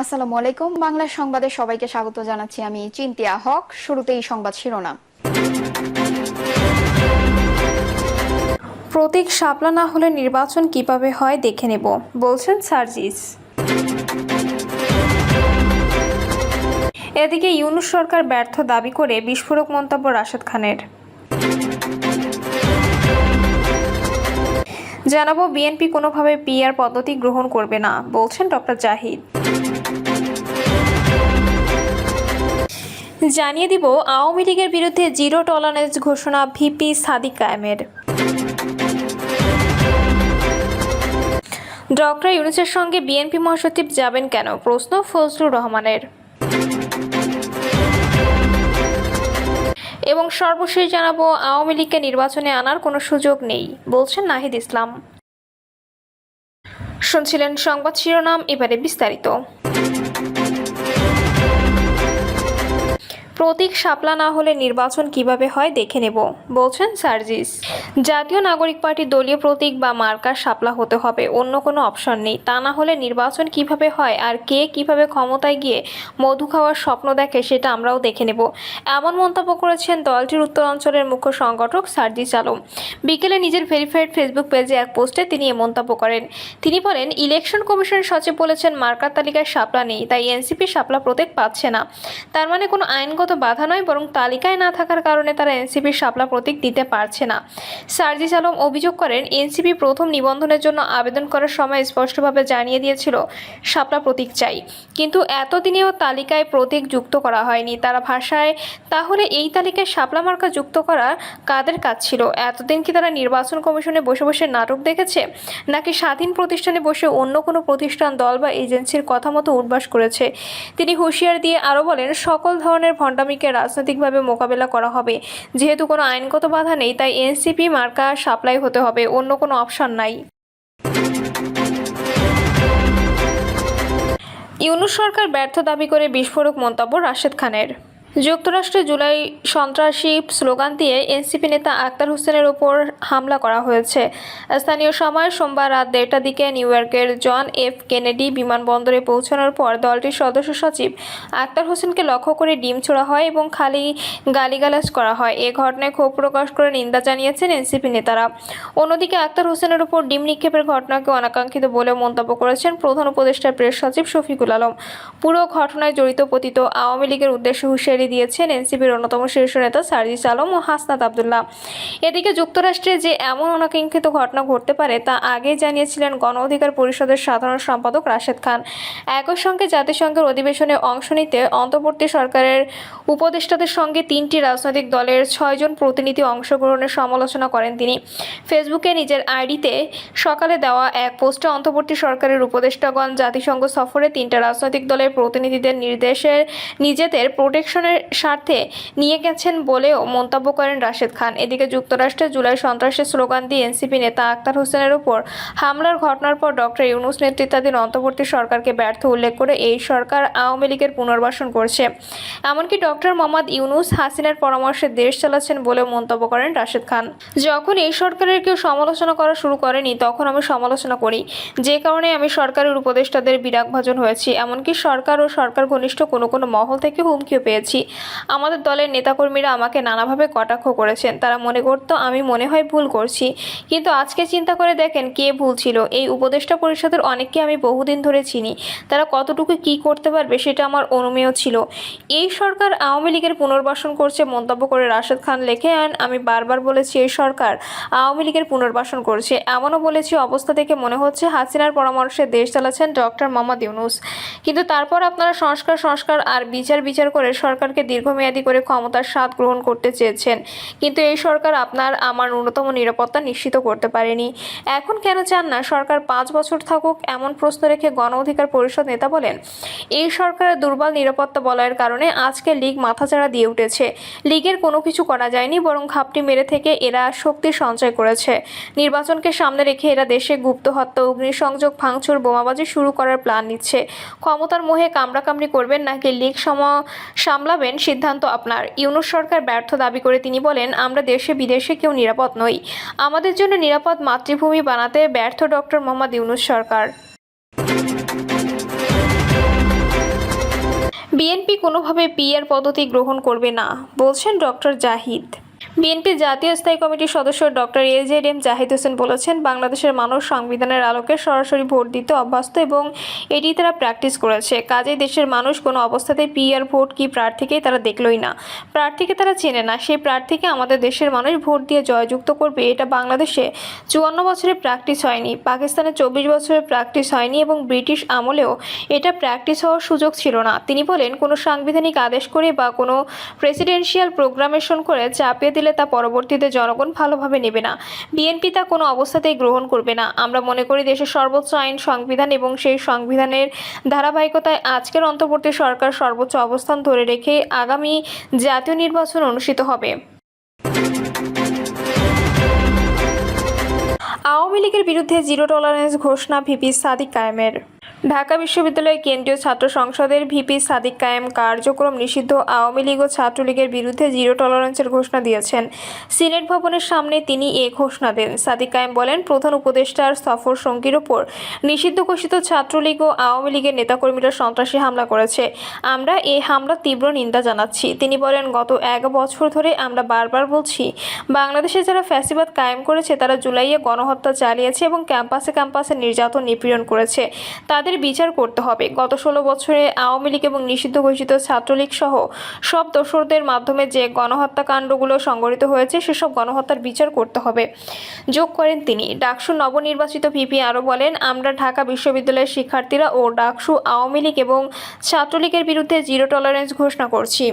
আসসালামু আলাইকুম। বাংলা সংবাদে সবাইকে স্বাগত জানাচ্ছি আমি চিন্তিয়া হক। শুরুতেই সংবাদ শিরোনাম। প্রতীক শাপলা না হলে নির্বাচন কীভাবে হয় দেখে নেব, বলছেন সার্জিস। এদিকে ইউনুস সরকার ব্যর্থ দাবি করে বিস্ফোরক মন্তব্য রাশেদ খানের। জানাব, বিএনপি কোনোভাবে পিআর পদ্ধতি গ্রহণ করবে না, বলছেন ডক্টর জাহিদ। জানিয়ে দিব, আওয়ামী লীগের বিরুদ্ধে জিরো টলারেন্স ঘোষণা ভিপি সাদিক কায়েমের ডক্টর ইউনুসের সঙ্গে বিএনপি মহাসচিব যাবেন কেন? প্রশ্ন ফজলুর রহমানের। এবং সর্বশেষ জানাব, আওয়ামী লীগকে নির্বাচনে আনার কোনো সুযোগ নেই, বলছেন নাহিদ ইসলাম। শুনছিলেন সংবাদ শিরোনাম, এবারে বিস্তারিত। প্রতীক সাপলা না হলে নির্বাচন কীভাবে হয় দেখে নেব, বলছেন সার্জিস। জাতীয় নাগরিক পার্টির দলীয় প্রতীক বা মার্কার সাপলা হতে হবে, অন্য কোনো অপশন নেই। তা না হলে নির্বাচন কীভাবে হয় আর কে কীভাবে ক্ষমতায় গিয়ে মধু খাওয়ার স্বপ্ন দেখে সেটা আমরাও দেখে নেব। এমন মন্তব্য করেছেন দলটির উত্তরাঞ্চলের মুখ্য সংগঠক সার্জিস আলম। বিকেলে নিজের ভেরিফাইড ফেসবুক পেজে এক পোস্টে তিনি এ মন্তব্য করেন। তিনি বলেন, ইলেকশন কমিশনের সচিব বলেছেন, মার্কার তালিকায় সাপলা নেই, তাই এনসিপি সাপলা প্রতীক পাচ্ছে না। তার মানে কোনো আইনগত বাধা নয়, বরং তালিকায় না থাকার কারণে তারা এনসিপির শাপলা প্রতীক দিতে পারছে না। সার্জিস আলম অভিযোগ করেন, এনসিপি প্রথম নিবন্ধনের জন্য আবেদন করার সময় স্পষ্টভাবে জানিয়ে দিয়েছিল, শাপলা প্রতীক চাই। কিন্তু এতদিনেও তালিকায় প্রতীক যুক্ত করা হয়নি। তারা ভাষায়, তাহলে এই তালিকায় শাপলা মার্কা যুক্ত করা কাদের কাজ ছিল? এতদিন কি তারা নির্বাচন কমিশনে বসে বসে নাটক দেখেছে? নাকি স্বাধীন প্রতিষ্ঠানে বসে অন্য কোনো প্রতিষ্ঠান, দল বা এজেন্সির কথা মতো উদ্বাস করেছে? তিনি হুঁশিয়ার দিয়ে আরও বলেন, সকল ধরনের ভণ্ডামিকে রাজনৈতিকভাবে মোকাবেলা করা হবে। যেহেতু কোনো আইনগত বাধা নেই, তাই এনসিপি মার্কা সাপ্লাই হতে হবে, অন্য কোনো অপশন নাই। ইউনুস সরকার ব্যর্থ দাবি করে বিস্ফোরক মন্তব্য রাশেদ খানের। যুক্তরাষ্ট্রে জুলাই সন্ত্রাসী স্লোগান দিয়ে এনসিপি নেতা আক্তার হোসেনের ওপর হামলা করা হয়েছে। স্থানীয় সময় সোমবার রাত দেড়টার দিকে নিউ ইয়র্কের জন এফ কেনেডি বিমানবন্দরে পৌঁছানোর পর দলটির সদস্য সচিব আক্তার হোসেনকে লক্ষ্য করে ডিম ছোড়া হয় এবং খালি গালিগালাজ করা হয়। এ ঘটনায় ক্ষোভ প্রকাশ করে নিন্দা জানিয়েছেন এনসিপি নেতারা। অন্যদিকে আক্তার হোসেনের উপর ডিম নিক্ষেপের ঘটনাকে অনাকাঙ্ক্ষিত বলে মন্তব্য করেছেন প্রধান উপদেষ্টার প্রেস সচিব শফিকুল আলম। পুরো ঘটনায় জড়িত পতিত আওয়ামী লীগের উদ্দেশ্যে হুঁশিয়ারি দিয়েছেন এনসিপির অন্যতম শীর্ষ নেতা সার্জিস আলম ও হাসনাত আবদুল্লাহ। এদিকে যুক্তরাষ্ট্রে যে এমন অনাকাঙ্ক্ষিত ঘটনা ঘটতে পারে তা আগেই জানিয়েছিলেন গণ অধিকার পরিষদের সাধারণ সম্পাদক রাশেদ খান। একই সঙ্গে জাতিসংঘের অধিবেশনে অংশ নিতে অন্তর্বর্তী সরকারের উপদেষ্টাদের সঙ্গে তিনটি রাজনৈতিক দলের ছয়জন প্রতিনিধি অংশগ্রহণের সমালোচনা করেন তিনি। ফেসবুকে নিজের আইডিতে সকালে দেওয়া এক পোস্টে অন্তর্বর্তী সরকারের উপদেষ্টাগণ জাতিসংঘ সফরে তিনটা রাজনৈতিক দলের প্রতিনিধিদের নির্দেশের নিজেদের প্রোটেকশনের স্বার্থে নিয়ে গেছেন বলেও মন্তব্য করেন রাশেদ খান। এদিকে যুক্তরাষ্ট্রে জুলাই সন্ত্রাসের স্লোগান দিয়ে এনসিপি নেতা আক্তার হোসেনের উপর হামলার ঘটনার পর ডক্টর ইউনুস নেতৃত্বাধীন অন্তর্বর্তী সরকারকে ব্যর্থ উল্লেখ করে এই সরকার আওয়ামী লীগের পুনর্বাসন করছে। এমনকি ডক্টর মোহাম্মদ ইউনুস হাসিনার পরামর্শে দেশ চালাচ্ছেন বলেও মন্তব্য করেন রাশেদ খান। যখন এই সরকারের কেউ সমালোচনা করা শুরু করেনি, তখন আমি সমালোচনা করি। যে কারণে আমি সরকারের উপদেষ্টাদের বিরাগভাজন হয়েছি। এমনকি সরকার ও সরকার ঘনিষ্ঠ কোনো কোনো মহল থেকে হুমকিও পেয়েছি। আমাদের দলের নেতাকর্মীরা আমাকে নানাভাবে কটাক্ষ করেছেন। তারা মনে করতো, আমি মনে হয় ভুল করছি। কিন্তু আজকে চিন্তা করে দেখেন কে ভুল ছিল। এই উপদেষ্টা পরিষদের অনেককে আমি বহুদিন ধরে চিনি। তারা কতটুকু কি করতে পারবে সেটা আমার অনুমেয় ছিল। এই সরকার আওয়ামী লীগের পুনর্বাসন করছে মন্তব্য করে রাশেদ খান লেখে আন আমি বারবার বলেছি এই সরকার আওয়ামী লীগের পুনর্বাসন করছে। এমনও বলেছি, অবস্থা থেকে মনে হচ্ছে হাসিনার পরামর্শে দেশ চালাচ্ছেন ডক্টর মোহাম্মদ ইউনুস। কিন্তু তারপর আপনারা সংস্কার সংস্কার আর বিচার বিচার করে সরকারকে দীর্ঘমেয়াদী করে ক্ষমতার স্বাদ গ্রহণ করতে চেয়েছেন। কিন্তু এই সরকার আপনার আমার ন্যূনতম নিরাপত্তা নিশ্চিত করতে পারেনি। এখন কেন চান না সরকার পাঁচ বছর থাকুক এমন প্রশ্ন রেখে গণ অধিকার পরিষদ নেতা বলেন, এই সরকারের দুর্বল নিরাপত্তা বলয়ের কারণে আজকে লীগ মাথাচাড়া দিয়ে উঠেছে। লীগের কোনো কিছু করা যায়নি, বরং খাপটি মেরে থেকে এরা শক্তি সঞ্চয় করেছে। নির্বাচনকে সামনে রেখে এরা দেশে গুপ্ত হত্যা, অগ্নিসংযোগ, ভাঙচুর, বোমাবাজি শুরু করার প্ল্যান নিচ্ছে। ক্ষমতার মোহে কামড়াকামড়ি করবেন নাকি লীগ সম সামলাবেন সিদ্ধান্ত আপনার। ইউনুস সরকার ব্যর্থ দাবি করে তিনি বলেন, আমরা দেশে বিদেশে কেউ নিরাপদ নই। আমাদের জন্য নিরাপদ মাতৃভূমি বানাতে ব্যর্থ ডক্টর মোহাম্মদ ইউনুস সরকার। বিএনপি কোনোভাবে পিআর পদ্ধতি গ্রহণ করবে না, বলছেন ডক্টর জাহিদ। বিএনপি জাতীয় স্থায়ী কমিটির সদস্য doctor AZ M Zahid Hossain বলেছেন, বাংলাদেশের মানুষ সংবিধানের আলোকে সরাসরি ভোট দিতে অভ্যস্ত এবং এটি তারা প্র্যাকটিস করেছে। কাজেই দেশের মানুষ কোনো অবস্থাতেই পিআর ভোট কি প্রার্থীকেই তারা দেখলই না। প্রার্থীকে তারা চেনে না। সেই প্রার্থীকে আমাদের দেশের মানুষ ভোট দিয়ে জয়যুক্ত করবে, এটা বাংলাদেশে চুয়ান্ন বছরে প্র্যাকটিস হয়নি, পাকিস্তানে চব্বিশ বছরে প্র্যাকটিস হয়নি এবং ব্রিটিশ আমলেও এটা প্র্যাকটিস হওয়ার সুযোগ ছিল না। তিনি বলেন, কোনো সাংবিধানিক আদেশ করে বা কোনো প্রেসিডেন্সিয়াল প্রোগ্রামেশন করে চাপিয়ে দিলে তা পরবর্তীতে জনগণ ভালোভাবে নেবে না। বিএনপি তা কোনো অবস্থাতেই গ্রহণ করবে না। আমরা মনে করি দেশের সর্বোচ্চ আইন সংবিধান এবং সেই সংবিধানের ধারাবাহিকতায় আজকের অন্তর্বর্তী সরকার সর্বোচ্চ অবস্থান ধরে রেখে আগামী জাতীয় নির্বাচন অনুষ্ঠিত হবে। আওয়ামী লীগের বিরুদ্ধে জিরো টলারেন্স ঘোষণা ভিপি সাদিক কায়েমের। ঢাকা বিশ্ববিদ্যালয় কেন্দ্রীয় ছাত্র সংসদের ভিপি সাদিক কায়েম কার্যক্রম নিষিদ্ধ আওয়ামী লীগ ও ছাত্রলীগের বিরুদ্ধে জিরো টলারেন্সের ঘোষণা দিয়েছেন। সিনেট ভবনের সামনে তিনি এ ঘোষণা দেন। সাদিক কায়েম বলেন, প্রধান উপদেষ্টার সফর সঙ্গীর ওপর নিষিদ্ধ ঘোষিত ছাত্রলীগ ও আওয়ামী লীগের নেতাকর্মীরা সন্ত্রাসী হামলা করেছে। আমরা এই হামলা তীব্র নিন্দা জানাচ্ছি। তিনি বলেন, গত এক বছর ধরে আমরা বারবার বলছি, বাংলাদেশে যারা ফ্যাসিবাদ কায়েম করেছে, তারা জুলাইয়ে গণহত্যা চালিয়েছে এবং ক্যাম্পাসে ক্যাম্পাসে নির্যাতন নিপীড়ন করেছে। তাদের বিচার করতে হবে। গত ষোলো বছরে আওয়ামী লীগ এবং নিষিদ্ধ ঘোষিত ছাত্রলীগ সহ সব দোসরদের মাধ্যমে যে গণহত্যাকাণ্ডগুলো সংঘটিত হয়েছে, সেসব গণহত্যার বিচার করতে হবে। যোগ করেন তিনি। ডাকসু নবনির্বাচিত ভিপি আরও বলেন, আমরা ঢাকা বিশ্ববিদ্যালয়ের শিক্ষার্থীরা ও ডাকসু আওয়ামী লীগ এবং ছাত্রলীগের বিরুদ্ধে জিরো টলারেন্স ঘোষণা করছি।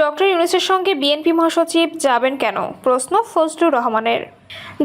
ডক্টর ইউনুসের সঙ্গে বিএনপি মহাসচিব যাবেন কেন? প্রশ্ন ফজলুর রহমানের।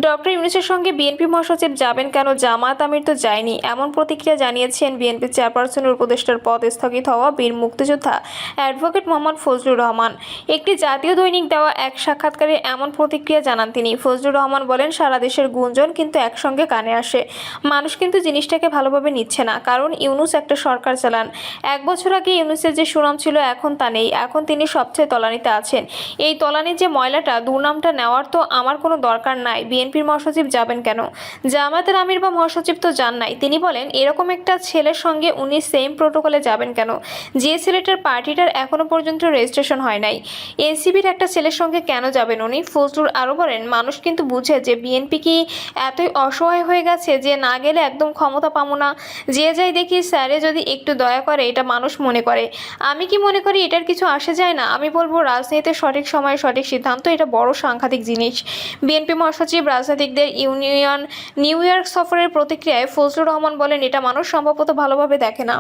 ডক্টর ইউনুসের সঙ্গে বিএনপি মহাসচিব যাবেন কেন? জামায়াত আমির তো যায়নি। এমন প্রতিক্রিয়া জানিয়েছেন বিএনপি চেয়ারপারসনের উপদেষ্টার পদ স্থগিত হওয়া বীর মুক্তিযোদ্ধা অ্যাডভোকেট মোহাম্মদ ফজলুর রহমান। একটি জাতীয় দৈনিক দেওয়া এক সাক্ষাৎকারে এমন প্রতিক্রিয়া জানান তিনি। ফজলুর রহমান বলেন, সারা দেশের গুঞ্জন কিন্তু একসঙ্গে কানে আসে। মানুষ কিন্তু জিনিসটাকে ভালোভাবে নিচ্ছে না। কারণ ইউনুস একটা সরকার চালান। এক বছর আগে ইউনুসের যে সুনাম ছিল এখন তা নেই। এখন তিনি সবচেয়ে তলানিতে আছেন। এই তলানির যে ময়লাটা, দুর্নামটা নেওয়ার তো আমার কোনো দরকার নাই। বিএনপির মহাসচিব যাবেন কেন? জামায়াতের আমির বা মহাসচিব তো যান নাই। তিনি বলেন, এরকম একটা ছেলের সঙ্গে উনি সেম প্রোটোকলে যাবেন কেন? যে ছেলেটার পার্টিটার এখনও পর্যন্ত রেজিস্ট্রেশন হয় নাই। এনসিবির একটা ছেলের সঙ্গে কেন যাবেন উনি? ফজলুর আরও বলেন, মানুষ কিন্তু বুঝে যে বিএনপি কি এতই অসহায় হয়ে গেছে যে না গেলে একদম ক্ষমতা পাবো না। যে যাই দেখি স্যারে যদি একটু দয়া করে, এটা মানুষ মনে করে। আমি কি মনে করি এটার কিছু আসে যায় না? আমি বলব, রাজনীতিতে সঠিক সময়ে সঠিক সিদ্ধান্ত, এটা বড় সাংঘাতিক জিনিস। বিএনপি মহাসচিব রাজনীতিকদের ইউনিয়ন নিউ ইয়র্ক সফরের প্রতিক্রিয়ায় ফজলুর রহমান বলেন, এটা মানুষ সম্ভবত ভালোভাবে দেখে না।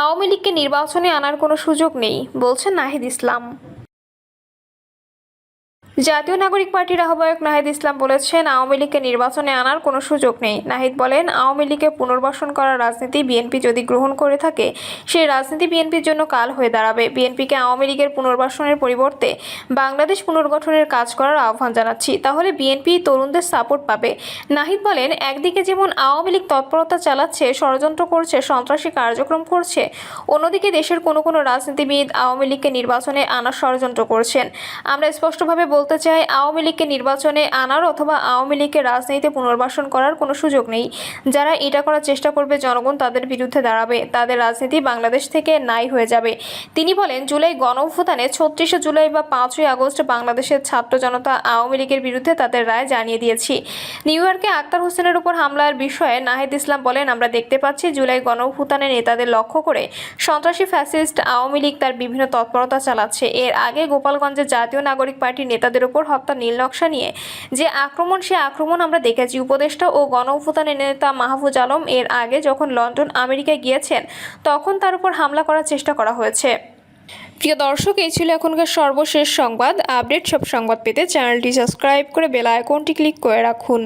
আওয়ামী লীগকে নির্বাচনে আনার কোনো সুযোগ নেই, বলছেন নাহিদ ইসলাম। জাতীয় নাগরিক পার্টির আহ্বায়ক নাহিদ ইসলাম বলেছেন, আওয়ামী লীগকে নির্বাচনে আনার কোনো সুযোগ নেই। নাহিদ বলেন, আওয়ামী লীগকে পুনর্বাসন করার রাজনীতি বিএনপি যদি গ্রহণ করে থাকে, সেই রাজনীতি বিএনপির জন্য কাল হয়ে দাঁড়াবে। বিএনপিকে আওয়ামী লীগের পুনর্বাসনের পরিবর্তে বাংলাদেশ পুনর্গঠনের কাজ করার আহ্বান জানাচ্ছি। তাহলে বিএনপি তরুণদের সাপোর্ট পাবে। নাহিদ বলেন, একদিকে যেমন আওয়ামী লীগ তৎপরতা চালাচ্ছে, ষড়যন্ত্র করছে, সন্ত্রাসী কার্যক্রম করছে, অন্যদিকে দেশের কোনো কোনো রাজনীতিবিদ আওয়ামী লীগকে নির্বাচনে আনার ষড়যন্ত্র করছেন। আমরা স্পষ্টভাবে বলতে চাই, আওয়ামী লীগকে নির্বাচনে আনার অথবা আওয়ামী লীগকে রাজনীতিতে পুনর্বাসন করার কোনো সুযোগ নেই। যারা এটা করার চেষ্টা করবে, জনগণ তাদের বিরুদ্ধে দাঁড়াবে। তাদের রাজনীতি বাংলাদেশ থেকে নাই হয়ে যাবে। তিনি বলেন, জুলাই গণ অভ্যুত্থানে ছত্রিশে জুলাই বা পাঁচই আগস্ট বাংলাদেশের ছাত্র জনতা আওয়ামী লীগের বিরুদ্ধে তাদের রায় জানিয়ে দিয়েছি। নিউ ইয়র্কে আক্তার হোসেনের উপর হামলার বিষয়ে নাহিদ ইসলাম বলেন, আমরা দেখতে পাচ্ছি জুলাই গণ নেতাদের লক্ষ্য করে সন্ত্রাসী ফ্যাসিস্ট আওয়ামী লীগ তার বিভিন্ন তৎপরতা চালাচ্ছে। এর আগে গোপালগঞ্জের জাতীয় নাগরিক পার্টির নেতাদের উপর হত্যা, নীল নকশা নিয়ে যে আক্রমণ, সে আক্রমণ আমরা দেখেছি। উপদেষ্টা ও গণ নেতা মাহফুজ আলম এর আগে যখন লন্ডন, আমেরিকায় গিয়েছেন, তখন তার উপর হামলা করার চেষ্টা করা হয়েছে। প্রিয় দর্শক, এই ছিল এখনকার সর্বশেষ সংবাদ। আপডেট সব সংবাদ পেতে চ্যানেলটি সাবস্ক্রাইব করে বেলা আইকনটি ক্লিক করে রাখুন।